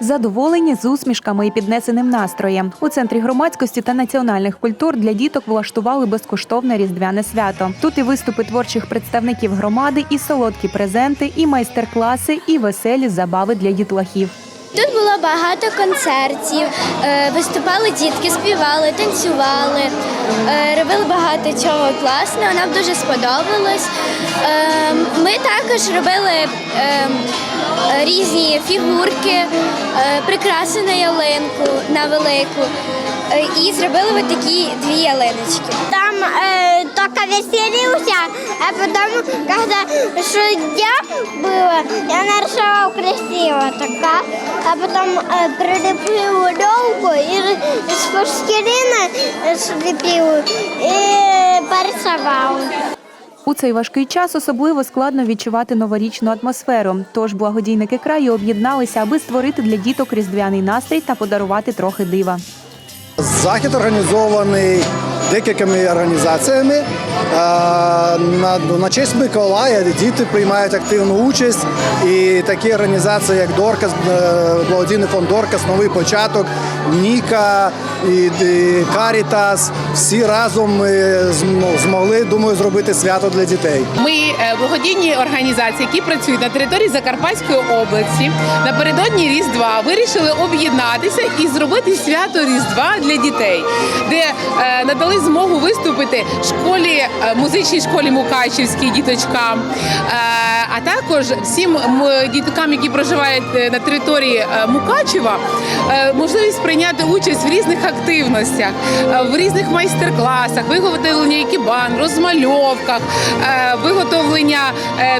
Задоволені з усмішками і піднесеним настроєм. У центрі громадськості та національних культур для діток влаштували безкоштовне різдвяне свято. Тут і виступи творчих представників громади, і солодкі презенти, і майстер-класи, і веселі забави для дітлахів. Тут було багато концертів, е, виступали дітки, співали, танцювали, е, робили багато чого класного, нам дуже сподобалось. Е, Ми також робили е, е, різні фігурки, е, прикраси на ялинку, на велику. Е, І зробили ось такі дві ялиночки. Там э, только веселился, а потом, когда судья было, я нарисовал красиво така, а потом э, прилепил елку и из пластилина слепил и порисовал. У цей важкий час особливо складно відчувати новорічну атмосферу. Тож благодійники краю об'єдналися, аби створити для діток різдвяний настрій та подарувати трохи дива. Захід організований декількома організаціями. Е, На, на честь Миколая діти приймають активну участь. І такі організації, як Доркас, е, благодійний фонд Доркас, новий початок, Ніка і, Карітас. Всі разом ми змогли, думаю, зробити свято для дітей. Ми е, благодійні організації, які працюють на території Закарпатської області, напередодні Різдва вирішили об'єднатися і зробити свято Різдва для дітей, де е, надали змогу виступити школі е, музичній школі Мукачівській діточкам, е, а також всім діткам, які проживають е, на території е, Мукачева, е, можливість прийняти участь в різних активностях, в різних майстер-класах, виготовлення екібан, розмальовках, виготовлення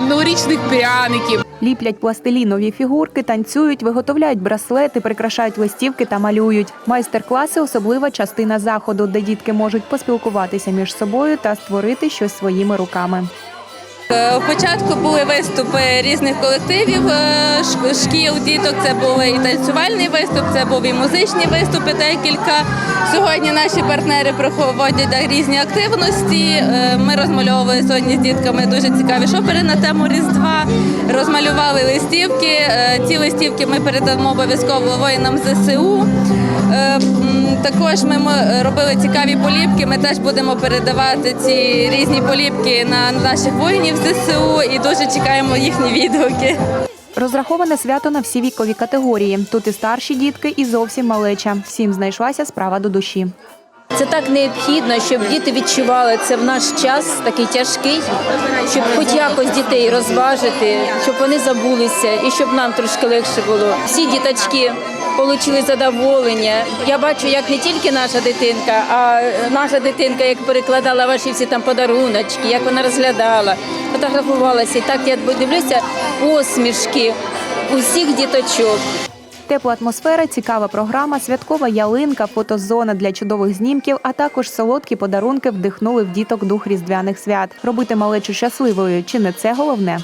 новорічних пряників. Ліплять пластилінові фігурки, танцюють, виготовляють браслети, прикрашають листівки та малюють. Майстер-класи особлива частина заходу, де дітки можуть поспілкуватися між собою та створити щось своїми руками. Е, Спочатку були виступи різних колективів е, шкіл, діток. Це були і танцювальний виступ, це був і музичні виступи. Декілька сьогодні наші партнери проводять різні активності. Е, Ми розмальовували сьогодні з дітками дуже цікаві шопери на тему Різдва. Розмалювали листівки. Е, Ці листівки ми передамо обов'язково воїнам ЗСУ. Е, Також ми робили цікаві поліпки. Ми теж будемо передавати ці різні поліпки на наших воїнів ЗСУ і дуже чекаємо їхні відгуки. Розраховане свято на всі вікові категорії. Тут і старші дітки, і зовсім малеча. Всім знайшлася справа до душі. Це так необхідно, щоб діти відчували це в наш час такий тяжкий, щоб хоч якось дітей розважити, щоб вони забулися і щоб нам трошки легше було. Всі діточки отримали задоволення. Я бачу, як не тільки наша дитинка, а наша дитинка, як перекладала ваші всі там подаруночки, як вона розглядала, фотографувалася. І так я дивлюся посмішки усіх діточок. Тепла атмосфера, цікава програма, святкова ялинка, фотозона для чудових знімків, а також солодкі подарунки вдихнули в діток дух різдвяних свят. Робити малечу щасливою чи не це головне?